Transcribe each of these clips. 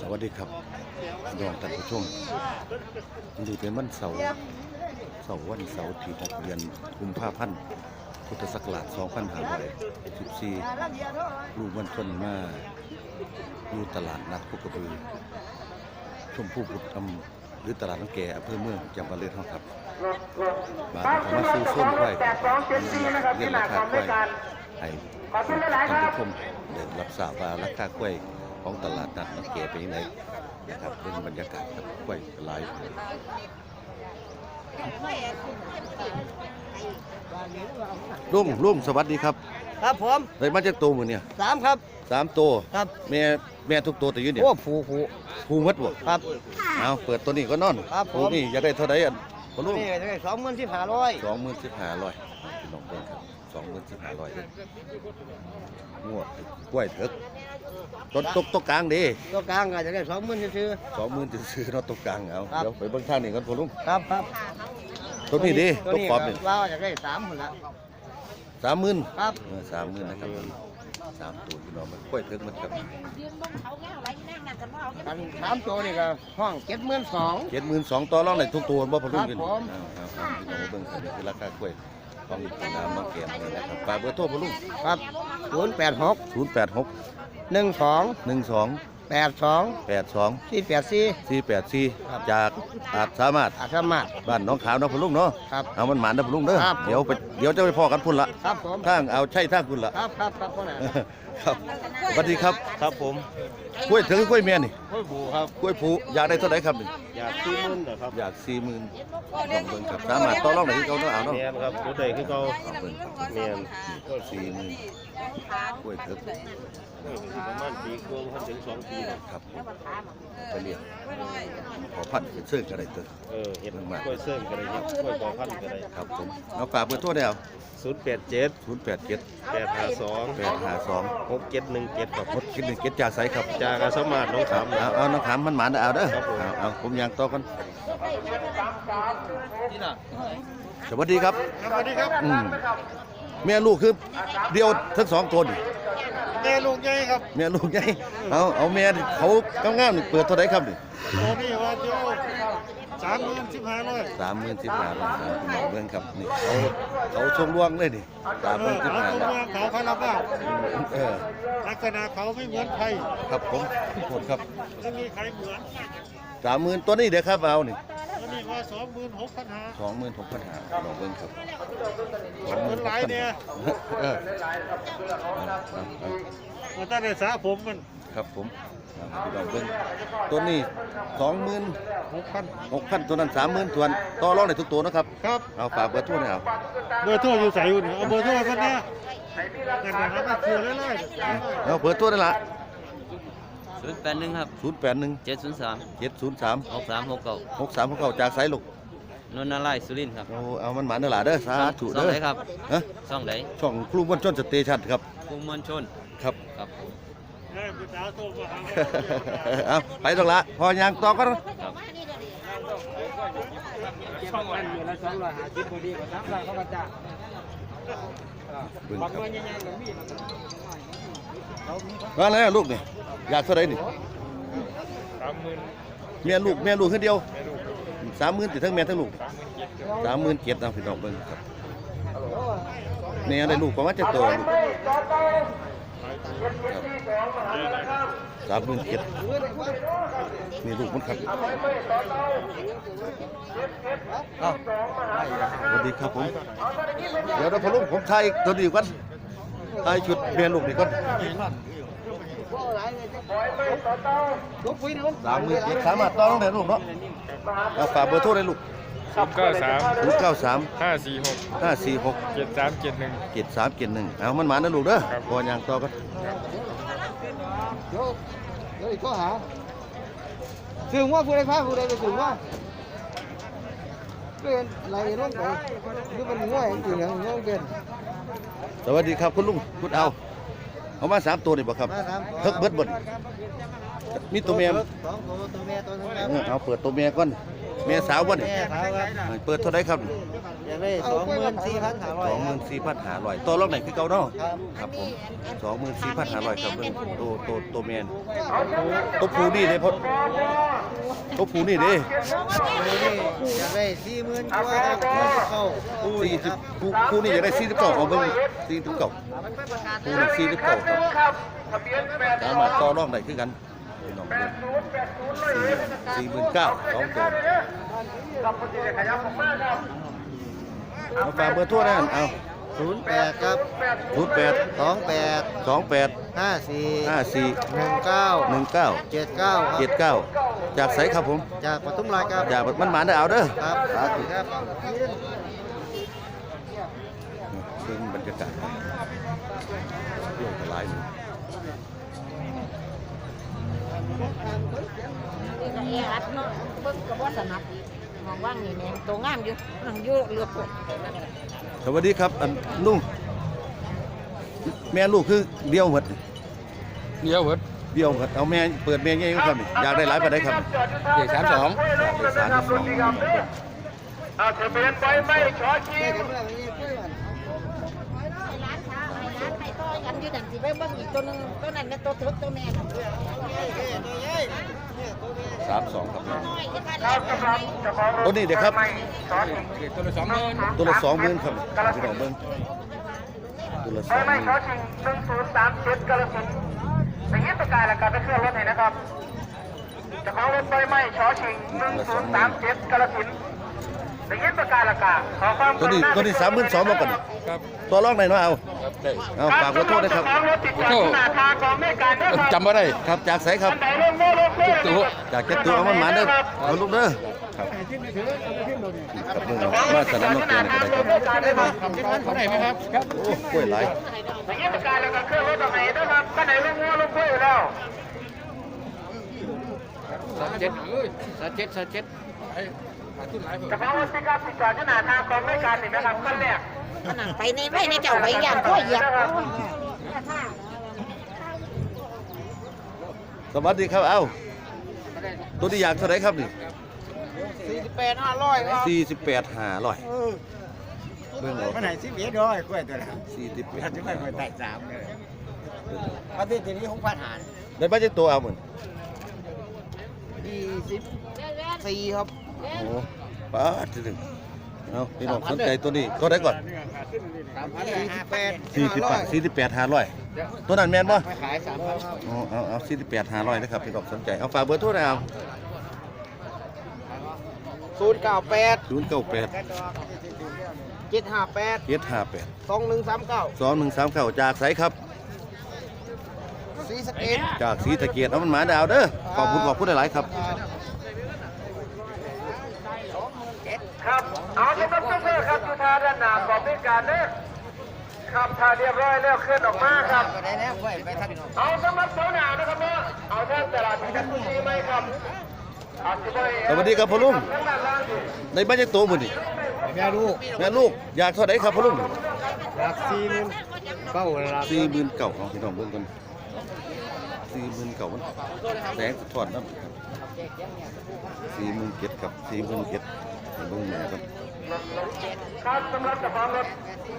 สวัสดีครับพี่น้องท่านผู้ชมวันนี้เป็นวันเสาร์เสาร์วันเสาร์ที่6เดือนกุมภาพันธ์พุทธศักราช2514ลูกวันชนมาอยู่ตลาดนัดพุกกระบือชมพู่บุตรอำหรือตลาดน้ำแก่อำเภอเมืองจังหวัดเลยเท่าครับบาทเขามาซื้อส้มไข่เรียนราคากล้วยให้ท่านผู้ชม ได้รับทราบว่าราคากล้วยของตลาดนัดน้ำแก่เป็นยังไงนะครับเป็นบรรยากาศครับกล้วยหลายลุงลุงสวัสดีครับครับผมได้มาจากตัวมือเนี่ยสามครับสามตัวครับแม่แม่ทุกตัวแต่อยืนเนี่ยโอ้ผูผูภูมัดบ่ครับเอาเปิดตัวนี้ก็นอนครับผมตัวนี้อยากได้เท่าไหร่อะพ่อลุงนี่ได้สองหมื่นสิบห้าร้อยสองหมื่นสิบห้าร้อยพี่น้องเพิ่น ครับสองหมื่นสิบห้าร้อยเลยงวดกล้วยเถกต้นตกตกกลางดีตัวกลางก็จะได้สองหมื่นซื้อสองหมื่นจะซื้อเนาะตกกลางเอาครับเดี๋ยวไปเบิ่งทางนี้กันพ่อลุงครับครับตัวนี้ดีตัวตัวนี้ปอบนี่เราจะได้สามคนละสามหมื่นครับสามหมื่นนะครับสามตัวพี่น้องมันกล้วยเถกมันกับยืนบนเขาแง่อะไรนั่งนั่งกันว่าเอากันสามตัวนี่ก็ห้องเจ็ดหมื่นสองเจ็ดหมื่นสองต่อรองได้ทุกตัวบ่พ่อลุงครับกินผมเอาครับครับพี่น้องเบิ่งกันนี่คือราคากล้วย ของน้ำน้องแก้มนี่นะครับฝากเบอร์โทรพ่อลุงครับศูนย์แปดหกศูนย์แปดหกหนึ่งสองหนึ่งสองแปดสองแปดสองสี่แปดสี่สี่แปดสี่จากอาจสามารถอาสามารถบ้านหน้องขาวเนาะพ่อลุงเนาะครับเอามันหมานนะพ่อลุงเด้อครับเดี๋ยวไปเดี๋ยวจะไปพ่อกันพุ่นละครับผมทางเอาใช่ทางพุ่นละครับครับครับพ่อหน่ะครับสวัสดีครับครับผมกล้วยถึงกล้วยแม่นี่ห้วยบูครับกล้วยผูอยากได้เท่าไหร่ครับนี่ อยากซื้อมุ่นเหรอครับอยากสี่หมื่นลองเบิ่งครับสามารถต่อรองได้ที่เขาเนาะเอาเนาะแมนครับรถใดคือเขาเอาเบิ่งครับแมนก็สี่หมื่น กล้วยถึงประมาณปีกว่าถึงสองปีเนาะครับไปเรียกขอพันเสื้อกันได้เตึกเออเห็นกล้วยเซิร์ฟก็ได้เห็ดกล้วยปอพันธุ์ก็ได้ครับผมเอาฝากเบอร์โทรได้เอาศูนย์แปดเจ็ดศูนย์แปดเจ็ดแปดห้าสองแปดห้าสองหกเจ็ดหนึ่งเจ็ดครับหมดคิดหนึ่งเจ็ดจากไสครับจากอาสามาน้องขามเอาเอาน้องขามมันหมานเอาเด้อครับผมเอาเอาผมยางต่อกันสวัสดีครับสวัสดีครับอืม แม่ลูกคือเดียวทั้งสองคนแม่ลูกใหญ่ครับแม่ลูกใหญ่เอาเอาแม่นี่เขากำงามนี่เปิดเท่าไหร่ครับนี่ตัวนี้ว่าเจ้าสามหมื่นสิบห้าร้อยสามหมื่นสิบห้าร้อยพี่น้องเบิ่งครับนี่เขาเขาชงลวงเลยนี่สามหมื่นสิบห้าร้อยเขาคาราบาวเออลักษณะเขาไม่เหมือนใครครับผมทุกคนครับไม่มีใครเหมือนสามหมื่นตัวนี้เดี๋ยวครับเอานี่ตั วนี้ว่าสองหมื่นหกพันห้าสองหมื่นหกพันห้าลองเบิ่งครับเงินหลายเนี่ยเออเอาเอาเอามันตั้งแต่สาผมมันครับผมเอาพี่น้องเบิ่งตัวนี้สองหมื่นหกพันหกพันตัวนั้นสามหมื่นตัวต่อรองในทุกตัวนะครับครับเอาฝากเบอร์โทรหน่อยเอาเบอร์โทรอยู่ใส่อยู่นี่เอาเบอร์โทรกันนะกันนะครับมาคือเรื่อยเอาเบอร์โทรได้ละ ศูนย์แปดหนึ่งครับศูนย์แปดหนึ่งเจ็ดศูนย์สามเจ็ดศูนย์สามหกสามหกเก้าหกสามหกเก้าจากสายลูกนนทนารายณ์สุรินทร์ครับเอาเอามันหมาเนื้อหลาเด้อสาธุซ่องเด้อไหนครับฮะซ่องไหนช่องครูมันชนสเตชันครับกรุงมวลชนครับ ครับๆให้ผู้สาวโทรมาหาเอาไปตรงละพอยางต่อก็ครับช่องนั้นอยู่ละสองร้อยห้าสิบพอดีกว่าสามร้อยเขาก็จ้างเบิ่งบางครับเงินใหญ่ๆก็มีว่าแล้วลูกนี่ อยากเท่าไหร่นี่สามหมื่นแม่ลูกแม่ลูกคนเดียวสามหมื่นติดทั้งแม่ทั้งลูกสามหมื่นเจ็ดเอาพี่น้องเบิ่งครับแม่ได้ลูกประมาณจะโตลูกสามหมื่นเจ็ดนี่ลูกมันครับเอาสวัสดีครับผม เดี๋ยวเราพอลุงผมถ่ายตัวนี้ก่อนถ่ายชุดแม่ลูกนี่ก่อนลูกคุยนะ สามหมื่นเจ็ดสามารถต่อรองได้ลูกเนาะเอาฝากเบอร์โทรได้ลูกศูนย์เก้าสามศูนย์เก้าสามห้าสี่หกห้าสี่หกเจ็ดสามเจ็ดหนึ่งเจ็ดสามเจ็ดหนึ่งเอามันหมานะลูกเด้อครับพอยางต่อกันเดี๋ยวเดี๋ยวอีกข้อหาถึงว่าผู้ใดพาผู้ใดไปถึงว่าเป็นอะไรลงไปหรือมันง่วยจริงๆอย่างนี้เป็นสวัสดีครับคุณลุงคุณเอา เอามาสามตัวนี่บ่ครับมาครับเพิกเบิดบ่นมีตัวเมียสองตัวตัวเมียตัวนึงครับเออเอาเปิดตัวเมียก่อน แม่สาวบ่นี่แม่สาวครับเปิดเท่าไหร่ครับอยากได้สองหมื่นสี่พันห้าร้อยสองหมื่นสี่พันห้าร้อยตัวรอบไหนคือเก่าเนาะครับครับผมสองหมื่นสี่พันห้าร้อยครับเบิ่งตัวตัวตัวแมนตัวผูนี่เด้พอตัวผูนี่เด้นี่อยากได้สี่หมื่นกว่าครับเข้าสี่สิบผูผูนี่จะได้สี่สิบเก้าเอาเบิ่งสี่สิบเก้าผูนี่สี่สิบเก้าครับสามารถต่อรองได้คือกันพี่น้องเบิ่ง สี่หมื่นเก้าสองตัวเอาฝากเบอร์โทรนะเอาศูนย์แปดครับศูนย์แปดสองแปดสองแปดห้าสี่ห้าสี่หนึ่งเก้าหนึ่งเก้าเจ็ดเก้าเจ็ดเก้าจากไสครับผม จากปทุมราชครับจากมันหมานได้เอาเด้อครับสาธุครับซึ่งบรรยากาศ นี่ก็แออัดเนาะเบิ่งก็บ่สนับอีกมองว่างนี่แม่งตัวงามอยู่นั่งอยู่เรือปวดสวัสดีครับอันลุงแม่ลูกคือเดียวหมดเดียวเบิดเดียวหมดเอาแม่เปิดแม่ยังไงครับนี่อยากได้หลายปานใดครับเด็กสามสองอยากได้สามสิบสองแม่กันเมื่อนี้คุยกันให้ร้านค้าให้ร้านให้ต่อกันอยู่นั่นสิไปเบิ่งอีกตัวหนึงตัวนั้นแม่ตัวเถิกตัวแม่น่ะ สามสองครับน้อยคือกันแล้วตัวนี้เด็กครับเด็กตัวละสองหมื่นตัวละสองหมื่นครับพี่น้องเบิ้งตัวละสองหมื่นหนึ่งศูนย์สามเจ็ดกาลสินธุ์อย่างนี้ประกาศแล้วการไปเคลื่อนรถไหนนะครับเจะของรถไฟไหม้ชอชิงหนึ่งศูนย์สามเจ็ดกาลสิน ตัวนี้ตัวนี้สามหมื่นสองมาก่อนครับตัวรองไหนอยเนาะเอาครับได้เอาฝากขอโทษนะครับของรถติดจากหน้าทางของแม่การนะครับจำไม่ได้ครับจากไสครับไหนลงโม่ลงโม่ตัวจากจะตัวเอามันหมาเด้อเอาลูกเด้อครับครับมึงเอามาสนามน้องเกลือนี่ก็ได้ครับทำที่ร้านเขาได้ไหมครับครับโอ้กล้วยหลายอย่างนี้ประกาศแล้วการเคลื่อนรถตรงไหนนะครับก็ไหนลงโม่ลงโม่อยู่แล้วสามเจ็ดเอ้ยสามเจ็ดสามเจ็ด ไอ้ขาดทุนหลายเพิ่เจะของรถติดกับติดจอดที่หน้าทางของแม่การนี่นะครับขั้นแรกมันนั่งไปในไว้ในเจ้าไปอย่างตัวเหยียบสวัสดีครับ เอ้า ตัวที่อยากเท่าไหรครับนี่สี่สิบแปดห้าร้อยครับสี่สิบแปดห้าร้อยเบิ่งเอามันไหนสิบเอ็ดร้อยกล้วยตัวนั้นสี่สิบแปดจะไม่ไปแตกสามเลยอาทิตย์นี้หกพันหารได้บ้านจักตัวเอาเหมือนยี่สิบสี่ครับ โอ้ป้าดถึงเอาพี่น้องสนใจตัวนี้ตัวไหนก่อนสี่สิบแปดสี่สิบแปดสี่สิบแปดห้าร้อยตัวนั้นแม่นป่ะไปขายสามพันครับอ๋อเอาเอาสี่สิบแปดห้าร้อยนะครับพี่น้องสนใจเอาฝากเบอร์โทรหน่อยเอาศูนย์เก้าแปดศูนย์เก้าแปดเจ็ดห้าแปดเจ็ดห้าแปดสองหนึ่งสามเก้าสองหนึ่งสามเก้าจากไสครับสี่สเกตจากสีตะเกียบเอามันหมาดาวเด้อขอบคุณขอบคุณหลายๆครับ ครับเอาที่ต้องเลือกครับจุธาด้านหน้าของเป็นการเด้อครับถ้าเรียบร้อยแล้วเคลื่อนออกมาครับก็ได้แล้วกล้วยไปทักเอาสำหรับเสาหนาวนะครับเนาะเอาแท่นตลาดที่กันดีไหมครับอาจจะได้สวัสดีครับพ่อลุงทั้งด้านล่างดิในบ้านจักตัวหมือนี่แม่ลูกแม่ลูกอยากเท่าไหร่ครับพ่อลุงหลักสี่หมื่นเก้าหลักสี่หมื่นเก่าของพี่น้องเบิ่งกันสี่หมื่นเก่ามันแสงสะท้อนนะครับสี่หมื่นเจ็ดกับสี่หมื่นเจ็ด เบิ่งแม่ครับครับสำหรับเจ้าของรถ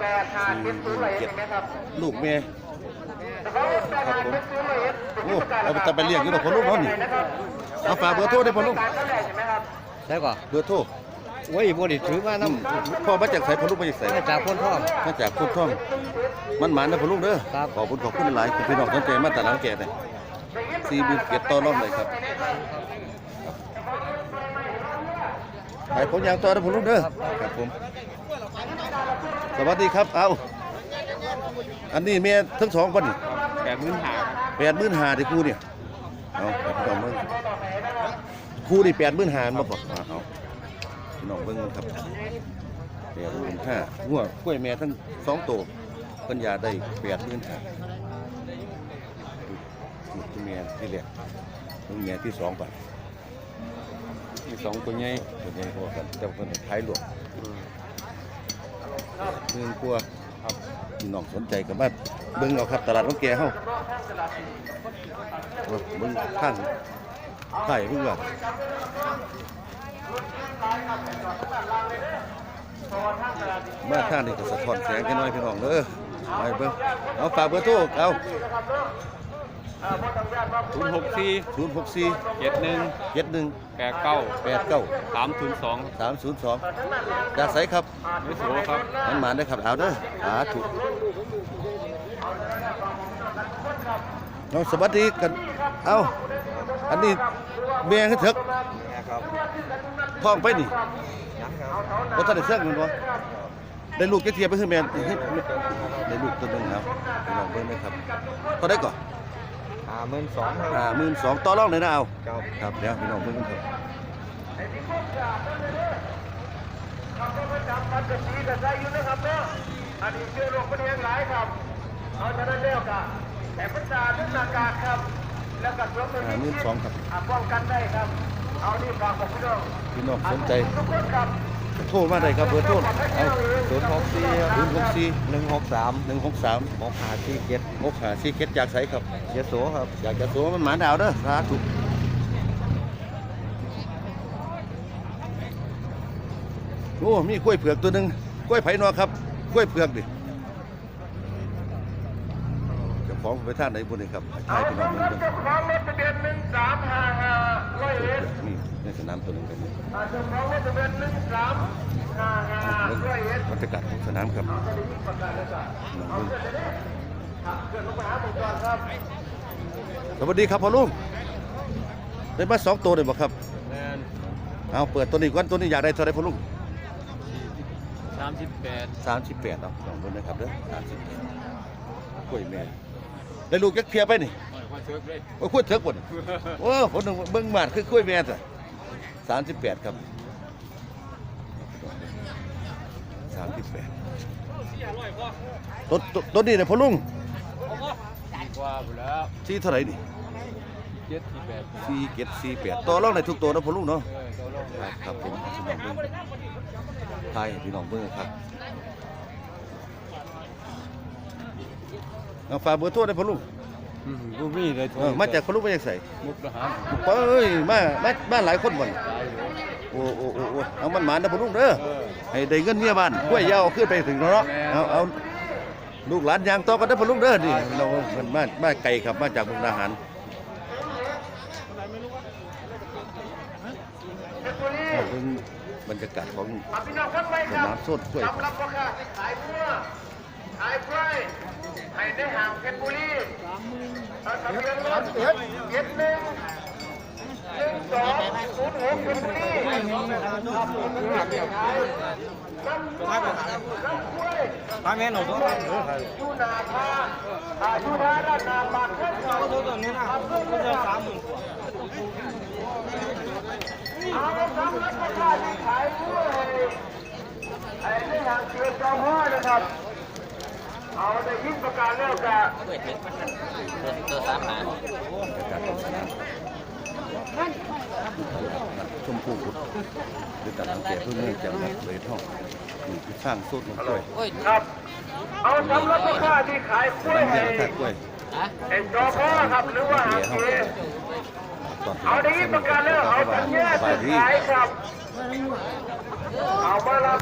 แปดห้าเจ็ดศูนย์เลยเห็นไหมครับลูกแม่เจ้าของรถแปดห้าเจ็ดศูนย์เลยเห็นโอ้เอาไปตะไปเลี้ยงอยู่ดอกพ่อลุงเนาะนี่เอาฝากเบอร์โทรได้พ่อลุงการก็แรกใช่ไหมครับใช่ป่ะเบอร์โทรโอ้ยบ่ได้ถือมาอืน้มพ่อมาจากไสพ่อลุงมาจากไสำจากคนท่องมาจากพุทท่องมันหมานนะพ่อลุงเด้อครับขอบคุณขอบคุณหลายคุณพี่น้องสนใจมาแต่หลังแก่เลยสี่หมื่นเจ็ดต่อรอบเลยครับ ไปผมยางต่อนะพ่อลุงเด้อครับผม สวัสดีครับ เอาอันนี้เมียทั้งสองคนนี่แปดหมื่นหาแปดหมื่นหาที่ครูเนี่ยเอาไปพี่น้องเบิ่งครูนี่แปดหมื่นหามาบอกเอาเอาพี่น้องเบิ่งครับแปดหมื่นห้าหัวกล้วยแม่ทั้งสองตัวเพิ่นอยากได้แปดหมื่นห้าลูกที่เมียที่แรกลูกเมียที่สองป่ะ มีสองตัวใหญ่ตัวใหญ่พอกันแต่ว่าเพิ่นขายหลวงเมืองกลัวครับพี่น้องสนใจกับมาเบิ่งเอาครับตลาดน้องแก่เฮาโอ้ยเบิ่งข้างไข่เพิ่งว่ามาทางนี้ก็สะท้อนแสงกันหน่อยพี่น้องเด้อไปเบิ่งเอาฝากเบอร์โทรเอา ศูนย์หกสี่064เจ็ดหนึ่ง71แปดเก้า89สามศูนย์สอง302จากไสครับไม่โสครับมันหมานได้ครับเอาเด้อสาธุน้องสวัสดีกัน เอาอันนี้แม่คือเถกท้องไปนี่บ่ทันได้เสื่องแมันบ่ได้ลูกจักเทียไปคือแม่นได้ลูกตัวหนึงแล้วพี่น้องเบิ่งได้ครับเท่าได้ก่อนาหมื่นสองครับอ่า12,000ต่อรองได้นะเอา ครับครับเดี๋ยวพี่น้องเบิ่งกันครับประจำวันกะสีกะใจอยู่นะครับเนาะอันนี้เชื้อโรคมันยังหลายครับเอาฉะนั้นแล้วก็แอบประจาทุกหน้ากากครับแล้วก็สวมมืออ่าที่12,000ครับอ่าป้องกันได้ครับ เอานี่ฝากบอกพี่น้องพี่น้องสนใจ ทุกคนครับ โทรมาได้ครับเบอร์โทรเอาศูนย์หกสี่ศูนย์หนึ่งหกสามหนึ่งหกสามห้าสี่เจ็ดหกหาสี่เก็ดอยากใส่ครับอยากโสครับอยากจะโสมันหมาดาวเด้อสาธุโอ้มีกล้วยเผือกตัวหนึ่งกล้วยไผ่นอครับกล้วยเผือกดิเจ้า ของไปท่านไหนบุญนี่ครับใช่พี่น้องมันรถเบิ่งเจ้าของรถทะเบียนหนึ่งสามห้าห้าร้อยเอ็ดนี่ในสนามตัวหนึงกันนี่อ่าเจ้าของรถทะเบียนหนึ่งสามห้าห้าเบิ่งร้อยเอ็ดบรรยากาศของสนามครับน้องเบิ่งสวัสดีครับพ่อลุงได้มาสองตัวเลยบ่ครับแมนเอาเปิดตัวนี้ก่อนตัวนี้อยากได้เท่าไหรพ่อลุงสามสิบแปดสามสิบแปดเอาลองดูนะครับเด้อสามสิบแปดกล้วยแม่ ได้ลูกยักเพียไปนี่มาเชิญเลยโอ้ยกล้ยเถิกบ่นโอ้คนหนึ่งเบิ่งมาดคือกล้ยแม่จ้ะสามสิบแปดครับสามสิบแปดต้นต้นนี้เนี่ยพ่อลุงกว่าไปแล้วสี่เท่าไหร่นี่เจ็ดที่แปดสี่เจ็ดสี่แปดต่อรองในทุกตัวนะพ่อลุงเนาะครับผมพี่น้องเบิ่งไทยพี่น้องเบิ่งครับ เอาฝากเบอร์โทรได้พ่อลุงบูมี่เลยเออมาจากพ่อลุงมาจากไสมุกทหารเอ้ยมามามาหลายคนบ่นตายอยู่โอ้โอ้โอ้โอ้เอามันหมานนะพ่อลุงเด้อ เออ ให้ได้เงินเมียบ้านกล้วยยาวขึ้นไปถึงเนาะแม่น เอาเอาลูกหลานยางต่อกันเด้อพ่อลุงเด้อนี่เรามันมามาไกลครับมาจากมุกดาหารเอาเบิ่งบรรยากาศของอ่าพี่น้องครับไปสครับนามโซดกล้วยสำหรับพ่อค้าที่ ขายเมื่อขายกล้วยให้ได้ห่างเพชรบุรีเอ่อทะเบียนรถเจ็ดหนึ่งหนึ่งสองศูนย์หกเพชรบุรีครับผมเป็นผู้ขายน้ำกล้วยน้ำกล้วยพาแม่หนูต้องยูนาคาอายุนาด้านาปากแค่สองตัวนี้นะเพื่อสามหมื่นกว่าเอาละครับแล้วก็ค่าที่ขายกล้วยไอ้นี่ห่างเกินสองห้านะครับ เอาได้ยิ่งประกาศแล้วกะกล้วยเถิกตัวตัวสามหาบรรยากาศขอมชมพูพุทธด้วยกันตั้งแต่เพื่อนเมือจังหวัดเลยท่องนี่คือสร้างโซดของกล้วยครับ เอาสำหรับพ่อค้าที่ขายกล้วยน้ำให้ยาทาะไอ้จอพ่อครับหรือว่าหางเกตอนเอาได้ยิ่งประกาศแล้วเอาสัญญาสบาซื้ยอดีขายครับเอามารับ